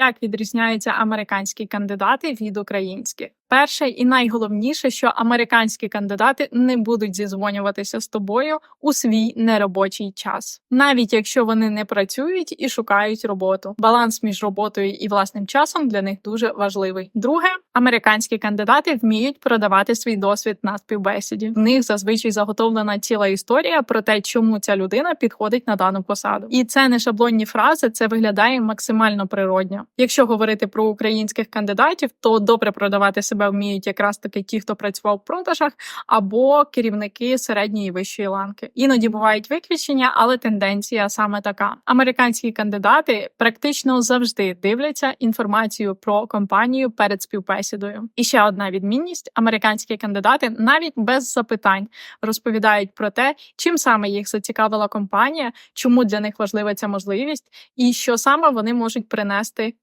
Як відрізняються американські кандидати від українських? Перше і найголовніше, що американські кандидати не будуть зізвонюватися з тобою у свій неробочий час, навіть якщо вони не працюють і шукають роботу. Баланс між роботою і власним часом для них дуже важливий. Друге, американські кандидати вміють продавати свій досвід на співбесіді. В них зазвичай заготовлена ціла історія про те, чому ця людина підходить на дану посаду. І це не шаблонні фрази, це виглядає максимально природньо. Якщо говорити про українських кандидатів, то добре продавати себе вміють якраз таки ті, хто працював в продажах, або керівники середньої і вищої ланки. Іноді бувають виключення, але тенденція саме така: американські кандидати практично завжди дивляться інформацію про компанію перед співбесідою. І ще одна відмінність: американські кандидати навіть без запитань розповідають про те, чим саме їх зацікавила компанія, чому для них важлива ця можливість, і що саме вони можуть принести